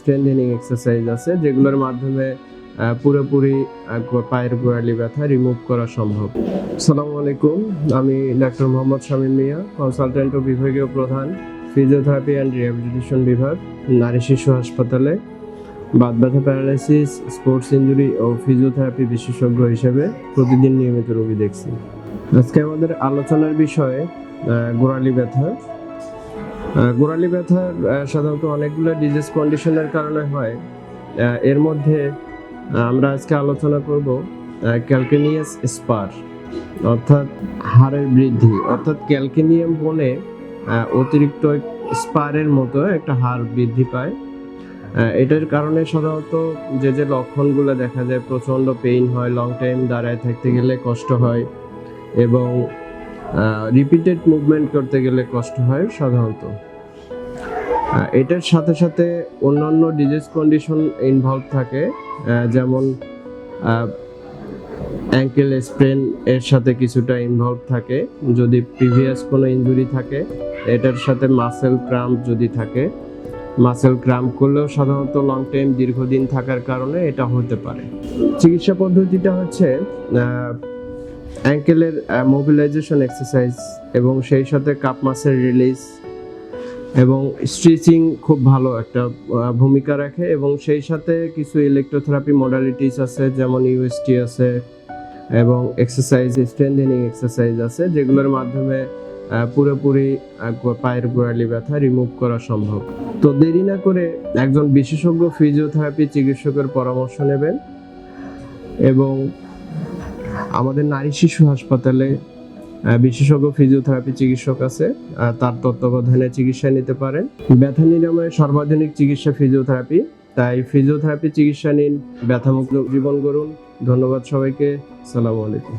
Strengthening exercise আছে, যেগুলোর মাধ্যমে পুরোপুরি পায়ের গোড়ালি ব্যথা রিমুভ করা সম্ভব। আসসালামু আলাইকুম, আমি ডাক্তার মোহাম্মদ শামীম মিয়া কনসালটেন্ট ও বিভাগীয় প্রধান ফিজিওথেরাপি অ্যান্ড রিহ্যাবিলিটেশন বিভাগ, নারী শিশু হাসপাতালে। বাদ ব্যথা প্যারালাইসিস স্পোর্টস ইঞ্জুরি ও ফিজিওথেরাপি বিশেষজ্ঞ হিসেবে প্রতিদিন নিয়মিত রোগী দেখছি। আজকে আমাদের আলোচনার বিষয়ে গোড়ালি ব্যথা। গোড়ালি ব্যথা সাধারণত অনেকগুলো ডিজিজ কন্ডিশনের কারণে হয়। এর মধ্যে আমরা আজকে আলোচনা করব ক্যালকেনিয়াস স্পার অর্থাৎ হাড়ের বৃদ্ধি। অর্থাৎ ক্যালকেনিয়াম বনে অতিরিক্ত স্পারের মতো একটা হাড় বৃদ্ধি পায়। এটার কারণে সাধারণত যে যে লক্ষণগুলো দেখা যায়, প্রচণ্ড পেইন হয় লং টাইম দাঁড়ায় থাকতে গেলে কষ্ট হয় এবং রিপিটেড মুভমেন্ট করতে গেলে কষ্ট হয় সাধারণত। এটার সাথে সাথে অন্যান্য ডিজিজ কন্ডিশন ইনভলভ থাকে যেমন অ্যাঙ্কেল স্প্রেন এর সাথে কিছুটা ইনভলভ থাকে, যদি প্রিভিয়াস কোনো ইনজুরি থাকে, এটার সাথে মাসেল ক্রাম্প যদি থাকে। মাসেল ক্রাম্প করলেও সাধারণত লং টাইম দীর্ঘদিন থাকার কারণে এটা হতে পারে। চিকিৎসা পদ্ধতিটা হচ্ছে অ্যাঙ্কেলের মোবিলাইজেশন এক্সারসাইজ এবং সেই সাথে কাপ মাসের রিলিজ এবং স্ট্রেচিং খুব ভালো একটা ভূমিকা রাখে এবং সেই সাথে কিছু ইলেকট্রোথেরাপি মডালিটিস আছে, যেমন ইউএসটি আছে এবং এক্সারসাইজ স্ট্রেন্থেনিং এক্সারসাইজ আছে, যেগুলোর মাধ্যমে পুরোপুরি পায়ের গোড়ালি ব্যথা রিমুভ করা সম্ভব। তো দেরি না করে একজন বিশেষজ্ঞ ফিজিওথেরাপি চিকিৎসকের পরামর্শ নেবেন এবং আমাদের নারী শিশু হাসপাতালে বিশেষজ্ঞ ফিজিওথেরাপি চিকিৎসক আছে তার তত্ত্বাবধানে চিকিৎসা নিতে পারেন। ব্যথা নিরাময়ের সর্বাধুনিক চিকিৎসা ফিজিওথেরাপি তাই ফিজিওথেরাপি চিকিৎসা নিন, ব্যথামুক্ত জীবন করুন ধন্যবাদ সবাইকে। সালাম আলাইকুম।